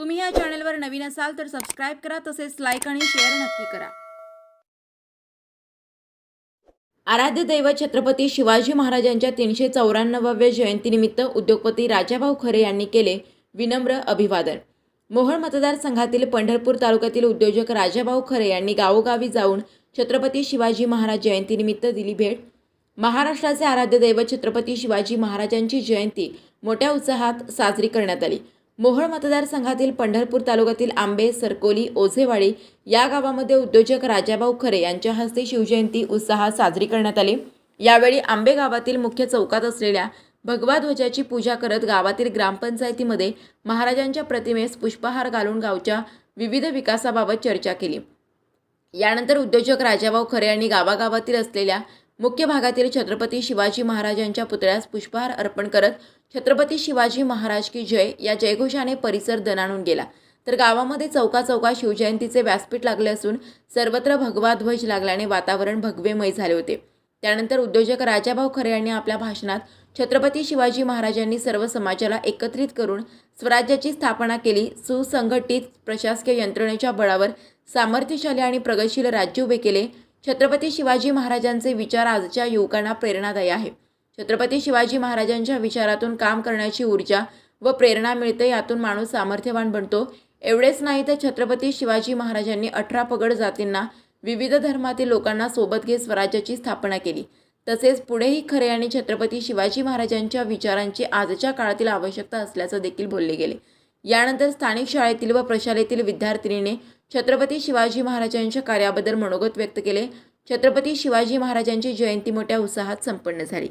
तुम्ही या चॅनलवर नवीन असाल तर सबस्क्राईब करा तसेच लाईक आणि शेअर नक्की करा. आराध्य दैवत छत्रपती शिवाजी महाराजांच्या तीनशे चौऱ्याण्णवाव्या जयंतीनिमित्त उद्योगपती राजाभाऊ खरे यांनी केले विनम्र अभिवादन. मोहोळ मतदारसंघातील पंढरपूर तालुक्यातील उद्योजक राजाभाऊ खरे यांनी गावोगावी जाऊन छत्रपती शिवाजी महाराज जयंतीनिमित्त दिली भेट. महाराष्ट्राचे आराध्य दैवत छत्रपती शिवाजी महाराजांची जयंती मोठ्या उत्साहात साजरी करण्यात आली. मोहोळ मतदारसंघातील पंढरपूर तालुक्यातील आंबे सरकोली ओझेवाडी या गावामध्ये उद्योजक राजाभाऊ खरे यांच्या हस्ते शिवजयंती उत्साहात साजरी करण्यात आली. यावेळी आंबे गावातील मुख्य चौकात असलेल्या भगवा ध्वजाची पूजा करत गावातील ग्रामपंचायतीमध्ये महाराजांच्या प्रतिमेस पुष्पहार घालून गावच्या विविध विकासाबाबत चर्चा केली. यानंतर उद्योजक राजाभाऊ खरे यांनी गावागावातील असलेल्या मुख्य भागातील छत्रपती शिवाजी महाराजांच्या पुतळ्यास पुष्पहार अर्पण करत छत्रपती शिवाजी महाराज की जय या जयघोषाने परिसर दणाणून गेला. तर गावामध्ये चौका चौका शिवजयंतीचे व्यासपीठ लागले असून सर्वत्र भगवा ध्वज लागल्याने वातावरण भगवेमय झाले होते. त्यानंतर उद्योजक राजाभाऊ खरे यांनी आपल्या भाषणात छत्रपती शिवाजी महाराजांनी सर्व समाजाला एकत्रित करून स्वराज्याची स्थापना केली. सुसंघटित प्रशासकीय यंत्रणेच्या बळावर सामर्थ्यशाली आणि प्रगतशील राज्य उभे केले. छत्रपती शिवाजी महाराजांचे विचार आजच्या युवकांना प्रेरणादायी आहे छत्रपती शिवाजी महाराजांच्या विचारातून काम करण्याची ऊर्जा व प्रेरणा मिळते यातून माणूस सामर्थ्यवान बनतो. एवढेच नाही तर छत्रपती शिवाजी महाराजांनी अठरा पगड जातींना विविध धर्मातील लोकांना सोबत घेत स्वराज्याची स्थापना केली. तसेच पुढेही खरे आणि छत्रपती शिवाजी महाराजांच्या विचारांची आजच्या काळातील आवश्यकता असल्याचं देखील बोलले गेले. यानंतर स्थानिक शाळेतील व प्रशालेतील विद्यार्थिनीने छत्रपती शिवाजी महाराजांच्या कार्याबद्दल मनोगत व्यक्त केले. छत्रपती शिवाजी महाराजांची जयंती मोठ्या उत्साहात संपन्न झाली.